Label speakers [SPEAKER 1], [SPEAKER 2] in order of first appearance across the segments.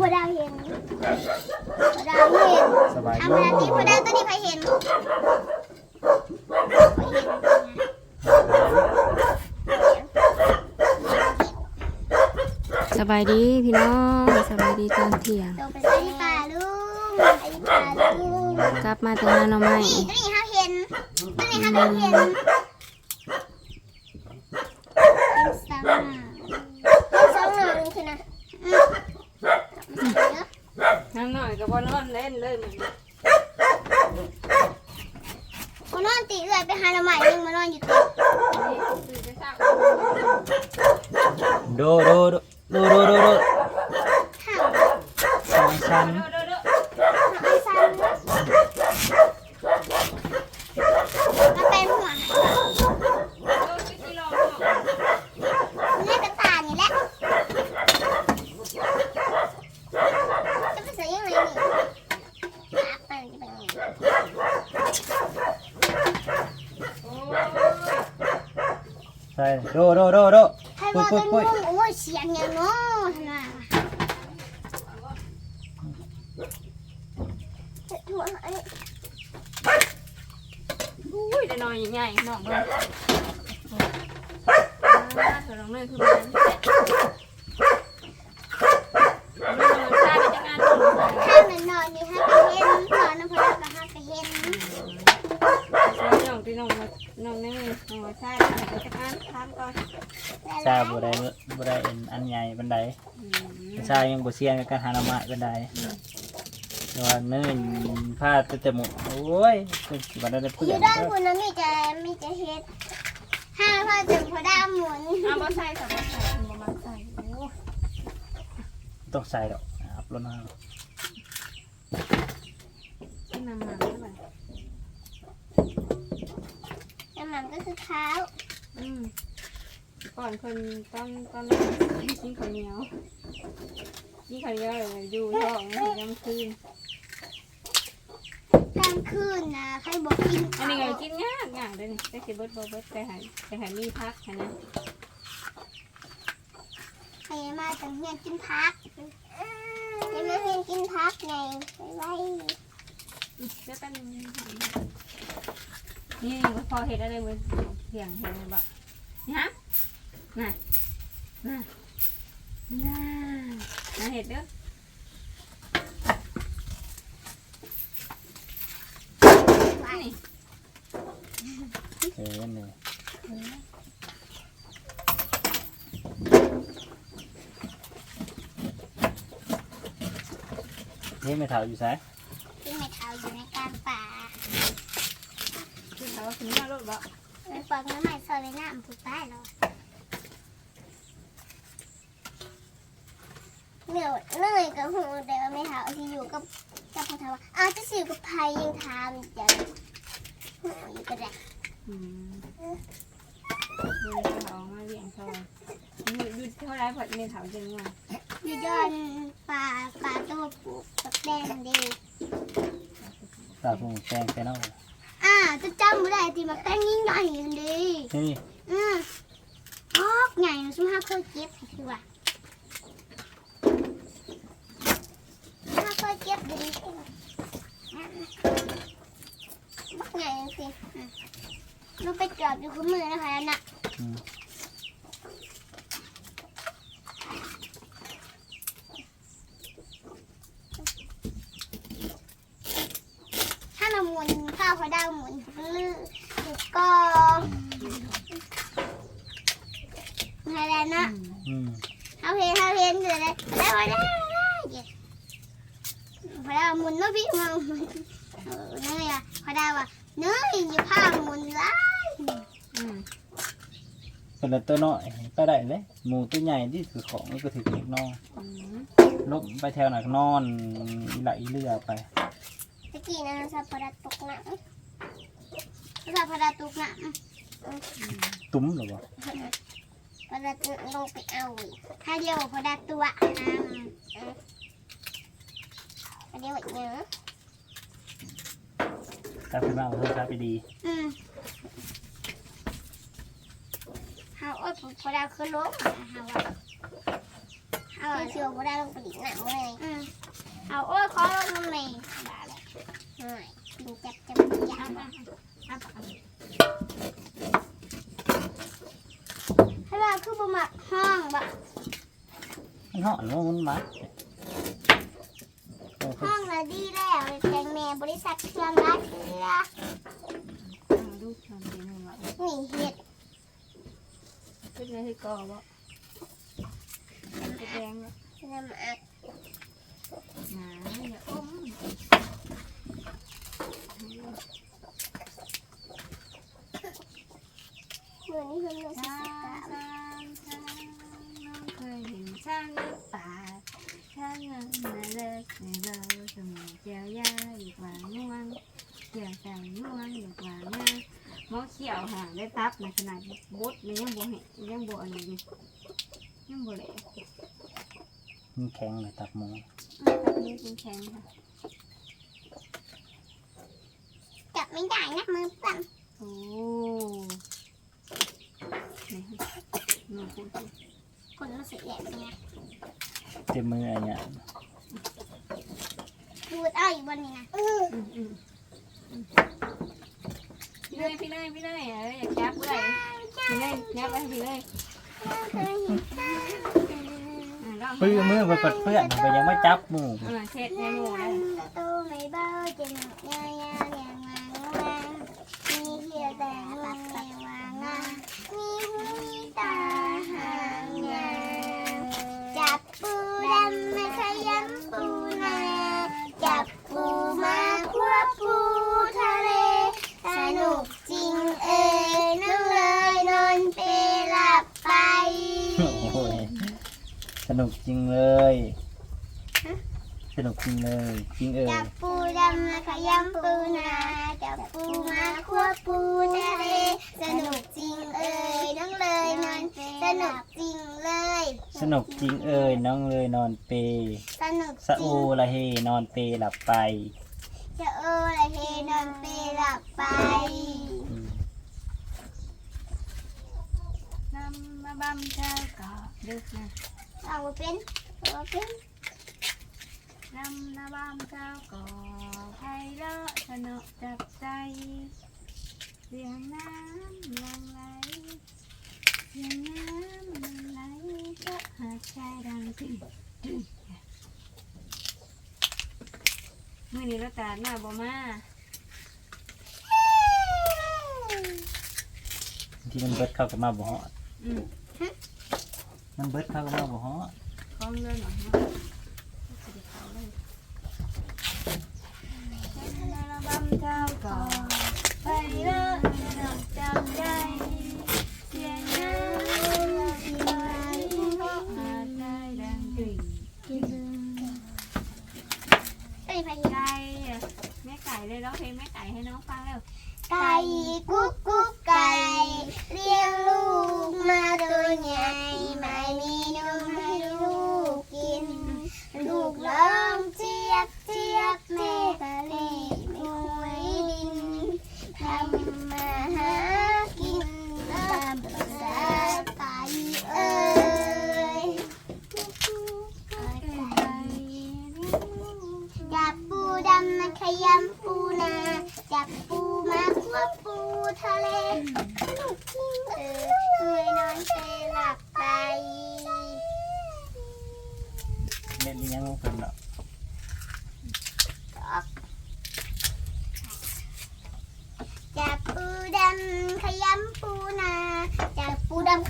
[SPEAKER 1] พอดาวเห็นพอดาวเห็น
[SPEAKER 2] สบาย
[SPEAKER 1] ธร
[SPEAKER 2] ดี
[SPEAKER 1] รมดาที่พอดาวตัวนี้ใครเห็นข้อยเห็น
[SPEAKER 3] สบายดีพี่น้องสบายดีตอนเที่ยง
[SPEAKER 1] ตัวเป็นไอ้ป่าลุงไอ้ป่าลุง
[SPEAKER 3] กลับมาแต่งานหน่อไม้
[SPEAKER 1] นี่ตัวนี้เขาเห็นตัวนี้เขาเห็นเป็นสองหางเป็นสองหางคือนะอืมเดี๋ยว
[SPEAKER 3] น้ำ หน่อยก็บ่นอนเล่นเลยมัน
[SPEAKER 1] มานอนตีเอื้อยไปหาหน่อไม้นึงมานอนอยู่ตี
[SPEAKER 2] โดโดโดโดโดโดโด
[SPEAKER 1] ห่าง
[SPEAKER 2] สองชั้น
[SPEAKER 1] ห่างไอ้ซันมาเป็นหัวนี่กระตายนี่แหละจะไปใส่ยังไงนี่ปากมันจะเป็นยังไง
[SPEAKER 2] ใช่ โดโดโดโด
[SPEAKER 1] ให้ว่าเป็นมุ้งโอ้ยเสียงอย่างน้อทำไมถั่วไอ้
[SPEAKER 3] อุ้ยได้นอนใหญ่ๆน้องเบิ่งอ่าเรับเรื่คือมันชาไปจังงานต่อ
[SPEAKER 1] ข้ามันนอนอยู่ให้ไปเห็นนอนน้ำพลักก็ให้ไปเห็น
[SPEAKER 3] น้องที่น้องมาน้องนี่น้องมาชาไปจังงานถามก่อน
[SPEAKER 2] ชาบ่ได้บ่ได้อันอันใหญ่บันได
[SPEAKER 3] อืม
[SPEAKER 2] ชายังบ่เสี่ยงกับการหาหน่อไม้บันไดแต่ว่าเนื่นพลาดแต่แต่หมดโอ้ยคือบันไดได้
[SPEAKER 1] อ
[SPEAKER 2] เพื่อยู่น
[SPEAKER 1] ด้านบนนั้นมีแต่มีแต่เห็ดห้าพ่อถึงพอดามหมุน
[SPEAKER 3] เอาบ่ใส่ค่ะบ่ใส่บ่มาใส่โอ้
[SPEAKER 2] ต้องใส่ดอกครับรถน้
[SPEAKER 3] ยน้ำมันเท่าไหร่
[SPEAKER 1] น้ำมันก็คือข้าว
[SPEAKER 3] อืม ก่อนคนต้องต้องกินข้าวเหนียวกินข้าวเหนียวเลยอยู่ท้องยังคืน
[SPEAKER 1] กลางคืนนะใครบอกกิน
[SPEAKER 3] อันนี้ไงกินยากยากเลยนี่แต่สิเบิดบ่เบิดแต่หายแต่หายมีพักค่ะนะ
[SPEAKER 1] ใครมาจังเฮียนกินพักยังไม่เฮียนกินพักไงไปไว้
[SPEAKER 3] อืมเดี๋ยวแป๊บนึงนี่ว่าพอเห็ดอะไรมือเที่ยงเห็นบ่นี่ฮะ น่ะน่ะน่ะน่ะเห็ดเด้อนี่ำ
[SPEAKER 2] เออนี่นี่ไม่เท่าอยู่ไส
[SPEAKER 1] ที่ไม่เท้าอยู่ในกลางป่า
[SPEAKER 3] คือเขาว่าถึงมารถบ่
[SPEAKER 1] ไปปอกน้ำใหม่ซอยไปน้ำผูกใต้เรา เหนื่อยเหนื่อยกับหูแต่ว่าไม่เท้าที่อยู่กับกับพอเท้าว่าอ้าวจะสิวกับพายยังทำอย่างหูอยู่ก็ได้
[SPEAKER 3] อืมดูเขามาเลี้ยงเขาอยู่อยู่เท่าไรพอเมถามจริงว่า
[SPEAKER 1] อยู่ยอดป่าป่าตัวปลูกกับแดงดี
[SPEAKER 2] ตาพุงแซงแค่นอก
[SPEAKER 1] อ่าจะจำไม่ได้ที่มาแป้งยิ่งใหญ่กันดี
[SPEAKER 2] นี่
[SPEAKER 1] อืมออกใหญ่นะซุ่มห้าเคยเก็บคือว่าห้าเคยเก็บดีบักใหญ่สิอื มเราไปจอบอยู่กับมือนะคะน่ะถ้าเราหมุนข้าวเขาไดาวหมุนลื้อถูกก็อะไรนะเขาเห็นเขาเห็นเลยนะได้มาได้ได้เพอดาวหมุนเนาะพี่มาหมุนเออเนยอะพอดาวอะเนยอยู่ผ้าหมุนไล่
[SPEAKER 3] อืม
[SPEAKER 2] เป็นตัวน้อยก็ได้เลยหมูตัวใหญ่ที่คือของก็ถือเล็กน้อย
[SPEAKER 3] อืม
[SPEAKER 2] ลบไปแถวหนักนอนไหลเรือไป
[SPEAKER 1] ตะกี้นะสับพอดาตกน้ำสับพอดาตกน้ำ
[SPEAKER 2] ตุ้มหรือเปล่า
[SPEAKER 1] พอดาลงไปเอาอีกถ้าเดียวพอดาตัวน้ำถ้าเดียวอีกเนื้อ
[SPEAKER 2] ถ้าเป็นบ้าเพื่อถ้าไปดี
[SPEAKER 1] อืมเฮาโอ้ ยพอดาคือล้มเฮาอะเอาเชียวบ่ได้ลงไปดิหนังเลยอืมเอาโอ้ยขอลงน้ำเมย์บ้าเลยหายดูจับจับจั
[SPEAKER 3] เอา
[SPEAKER 1] บ
[SPEAKER 3] มาเอาปากเอา
[SPEAKER 1] ให้ว่าคือบ่มักห้องบ่
[SPEAKER 2] มันหาะหรือว่ามันมัดโอ้คือ
[SPEAKER 1] ห้องน่ะดีแล้วแตงแม่บริษัทเครื่องรักเรือ
[SPEAKER 3] เอาดูทำเป็นหนึ่งละ
[SPEAKER 1] นี่เห็ด
[SPEAKER 3] เป็นไงที่กอบ่เป็นแดงบ่
[SPEAKER 1] น้ำอัก
[SPEAKER 3] หนาอย่าอม
[SPEAKER 1] เหมือนนี่เพิ่นเลยสิ
[SPEAKER 3] ช้า
[SPEAKER 1] ส
[SPEAKER 3] ง
[SPEAKER 1] กา
[SPEAKER 3] ช้างช้างน้องเคยเห็นช้างหรือเปล่าช้างเงินน่าเลิกในเราสมัยเจียวยาอีกหวานนวลเกี่ยวใจนวลอีกหวานงาห มอเขียวหาได้ตับในขนาดบดมันยังบ่เห็นยังบ่อันนี้อยู่ยังบ่แหลก
[SPEAKER 2] มันแข็งเลยตับหมู
[SPEAKER 3] อะตับนี้เป็นแข็งค่ะ
[SPEAKER 1] จับไม่ได้นะมือปั่น
[SPEAKER 3] โอ้นี่หนูพูดสิ
[SPEAKER 1] คนมาสิแหลกเนี่ย
[SPEAKER 2] เจ็บมืออะไรเงี้ย
[SPEAKER 1] ดูดเอาอยู่บนนี้นะ
[SPEAKER 3] อืมอืมอืมพี่ เลยพี่เลยพี่เลยเอ้ยอย่าแคบเลยพี่เลยแคบไว้พี่เลย
[SPEAKER 1] เคยเห็น
[SPEAKER 3] อะลอง
[SPEAKER 2] ปื้อมือไปเปิดเพื่อนไปยังไม่จับหมู
[SPEAKER 3] เออเช็ดให้หนูเลย
[SPEAKER 1] ประตูไม่เบาจะหนักยาวยาวอย่างวางวางมีเหี่ยวแต่ง นุกจริงเลย
[SPEAKER 2] สนุกจริงเลย จริงเอ่ย
[SPEAKER 1] จับปูดำมาขยำปูนาจับปูมาควบปูทะเลสนุกจริงเอ่ยนั่งเลยนอนเปสนุกจริงเลย
[SPEAKER 2] สนุกจริงเอ่ยน้องเลยนอนเป
[SPEAKER 1] สนุก
[SPEAKER 2] สะอูละเฮนอนเปหลับไป
[SPEAKER 1] จะเออละเฮนอนเปหลับไป
[SPEAKER 2] อืม
[SPEAKER 3] น้ำมาบำเจ้าก็ดึกนะ
[SPEAKER 1] เอาเป็นเอาเป็น
[SPEAKER 3] น้ำมาบำเจ้าก็ไพเราะสนุกจับใจเสียงน้ำหลังไหลเสียงน้ำหลังไหลก็หาดชายดังตึ้งตึ้งมื่อนี้เราตาดมาบ่มา
[SPEAKER 2] ที่มันเบิดเข้ากับมาบ่ฮอด
[SPEAKER 3] อืม
[SPEAKER 2] มันเบิดเข้ากับมาบ่ฮอด
[SPEAKER 3] คล้องเลื่อนออกมา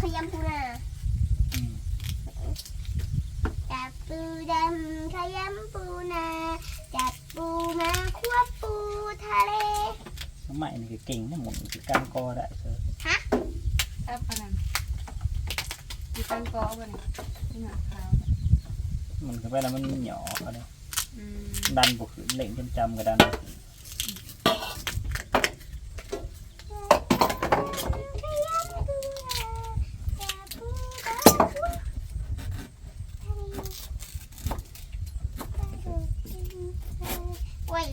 [SPEAKER 3] ขยำ
[SPEAKER 1] ปู
[SPEAKER 3] นา
[SPEAKER 1] อืมจับปูดำขยำปูนาจับปูมาควบปูทะเล
[SPEAKER 2] สมัยนี้ก็เก่งนะหมุนคือการกอได้เด้อ
[SPEAKER 3] ครับพนันมีตังกอบ่เนี่ยนี่หนักขาว
[SPEAKER 2] มันก็ไปแล้วมันหย่อเขาเลย
[SPEAKER 3] อืม
[SPEAKER 2] ดันบ่ขึ้นเล่งจนจำก็ดันบ่ขึ้น
[SPEAKER 1] ขยำปูนาจับปูดำควบโอ้ย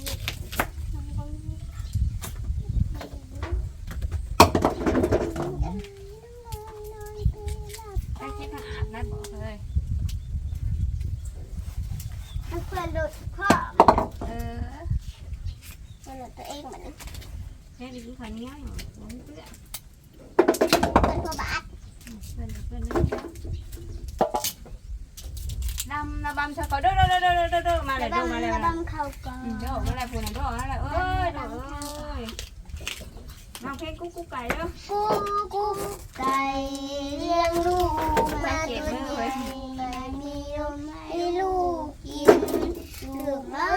[SPEAKER 3] ไอ้ที่ทางอาบนัดบอกเลย
[SPEAKER 1] พื่อนหลุดพ่อ
[SPEAKER 3] เออ
[SPEAKER 1] เพื่อนหลุดตัวเองเหมือน
[SPEAKER 3] แค่ดีกินข้าวเหนียวอยู่บ่มีเพื่อน
[SPEAKER 1] เพื่อนพ่อบาส
[SPEAKER 3] เพื่อนเพื่อนนี่ดำนะบำชะกอเด้อเด้อเด้อเด้อเด้อเด้อมาเลย
[SPEAKER 1] ระ
[SPEAKER 3] เด้อมาเลย
[SPEAKER 1] บำระ
[SPEAKER 3] มาเลย
[SPEAKER 1] บำเข้าก่อน
[SPEAKER 3] อืมเด้อมาเลยพูดนะเด้อมาเลยเอ้ยเด้อเอ้ยน้องเพลงกุ๊กกุ๊กไก่เด้อ
[SPEAKER 1] กูกูไก่เลี้ยงลูกมาจนใหญ่ไม่มีนมให้ลูกกินลูกน้อ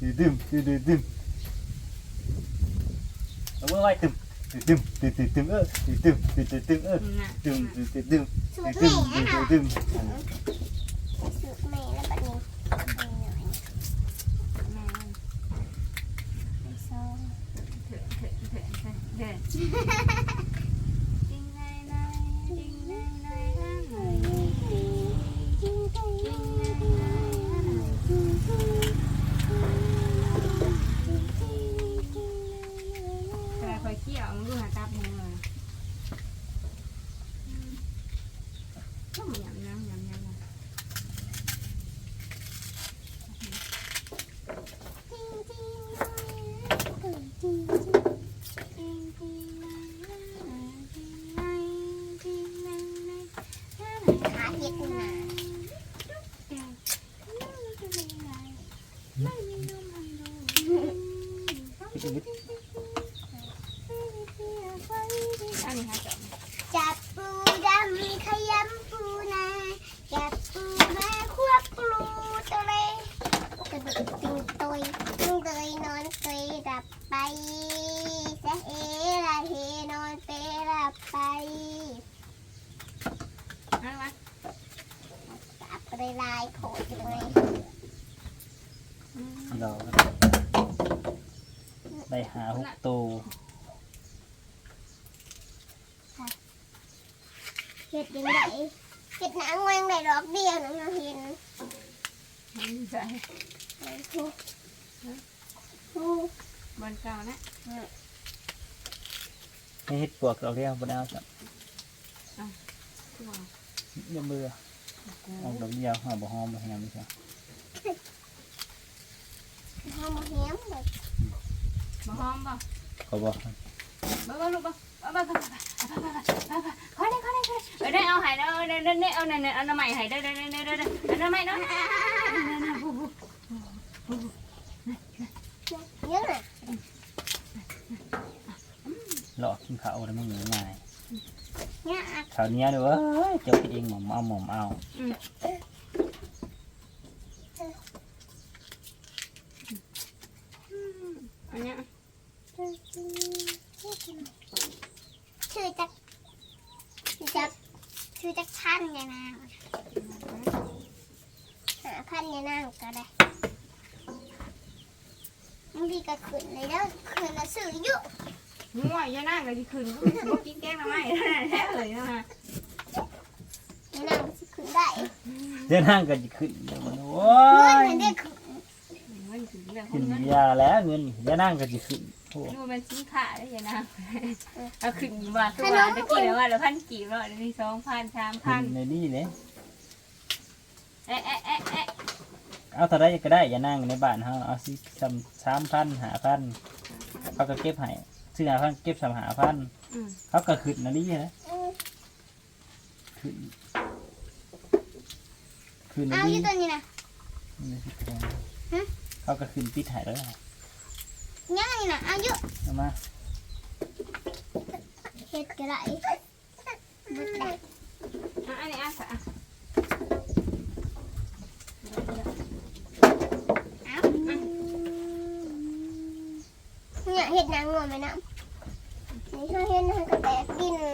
[SPEAKER 1] ตึมตึมตึมตึมเอา
[SPEAKER 3] มือ
[SPEAKER 2] ไว้ตึมตึมตึมตึมตึมเออตึมตึมตึ อั
[SPEAKER 3] น
[SPEAKER 1] นี้
[SPEAKER 3] ฮะจบ
[SPEAKER 1] จับปูดำขยำปูนาจับปูมาควบปูตัวเล็กระดูกติงตุยติงเตยนอนเตยดับไปสะเอละเฮนอนเปรับไป
[SPEAKER 3] เอามา
[SPEAKER 1] จับไปลายโผล่เลย
[SPEAKER 2] เราได้หาหกตัว
[SPEAKER 1] เห็ดยังไงเห็ดหนังวางได้ดอกเดียวนะเราเห็น
[SPEAKER 3] ใส่
[SPEAKER 1] ฮู้ฮู้
[SPEAKER 3] บนเก่านะ
[SPEAKER 2] ให้เฮ็ดปวกเราเรียกบนเอาสัก
[SPEAKER 3] ตัว
[SPEAKER 2] อย่าเบื่อออกดอกเดียวหอมบ่หอมบ่แฮมไม่ใช่
[SPEAKER 1] ห้ามเหี้ยมแบบ
[SPEAKER 3] บ่หอมบ่
[SPEAKER 2] เขาบอก
[SPEAKER 3] บ่บ่ลูกบ่บ่บ่บ่ขอได้ขอได้ขอได้เออได้เอาให้เด้อเด้อเด้อเด้อเอานั่นเอาน้ำใหม่ให้เด้อเด้อเด้อเด้อเด้อเอาน้ำใหม่เนาะ
[SPEAKER 1] เยอะเลย
[SPEAKER 2] หลอกกินข้าวแล้วมันง่าย
[SPEAKER 1] เนี่ย
[SPEAKER 2] ข้าวเหนี้ยวเด้อเว้ยเจ้าเองหม่อมเอาหม่อมเอา
[SPEAKER 3] อันเนี้ย
[SPEAKER 1] ชื่อจักชื่อจักชื่อจักพันเนี่ยนะหาพันเนี่ยนะก็ได้บางทีก็ขึ้นเลยเด้อขึ้นแล้วซื้อเยอะ
[SPEAKER 3] ง่วยอย่านั่งก็สิขึ้นบ่กินแกงน้ำใหม่แท้เลยนะ
[SPEAKER 1] เนี่ยนะมันสิขึ้นได้
[SPEAKER 2] เดี๋ยวนั่งก็จะขึ้นเดี๋ยวมันโอ้
[SPEAKER 1] เงิน
[SPEAKER 2] ย
[SPEAKER 1] มันได้ขึ้น
[SPEAKER 3] มันถึงเรื่องขอ
[SPEAKER 2] กิ
[SPEAKER 3] ง
[SPEAKER 2] น
[SPEAKER 3] เงิน
[SPEAKER 2] ยาแล้วเงินเดี๋ยวนั่งก็จะขึ้นโอ้
[SPEAKER 3] ดูมันชิ้นขาได้ยังนะเอาขึ้นมาตัวตะกี้แล้วว่าแล้วพันกี่ร้อยนี่สองพันสามพั
[SPEAKER 2] ขึ้
[SPEAKER 3] น
[SPEAKER 2] นในนี่เลย
[SPEAKER 3] เอ๊ะเอ๊ะเอ๊ะเอ๊ะ
[SPEAKER 2] เอาเท่าไรก็ได้อย่านั่งในบ้านเฮาเอาสิสามสามพันหาพันเขาก็เก็บให้ซื้อหาพันเก็บสามหาพัน
[SPEAKER 3] อืม
[SPEAKER 2] เขาก็ขึ้นนะนี่นะขึ้นขึ้นนะ
[SPEAKER 1] เอาอ
[SPEAKER 2] นี่
[SPEAKER 1] ยู่ตัวนี้นะ
[SPEAKER 2] นี่สิแพง เขาก็ขึ้นปิดหายแล้วล่ะ
[SPEAKER 1] ง่ายนะอายุ
[SPEAKER 2] เอามา
[SPEAKER 1] เฮ็ดก็ได้บ่ได้
[SPEAKER 3] อะอันนี้อะค่ะอะ
[SPEAKER 1] เนี่ยเฮ็ดนางงวไหมนะ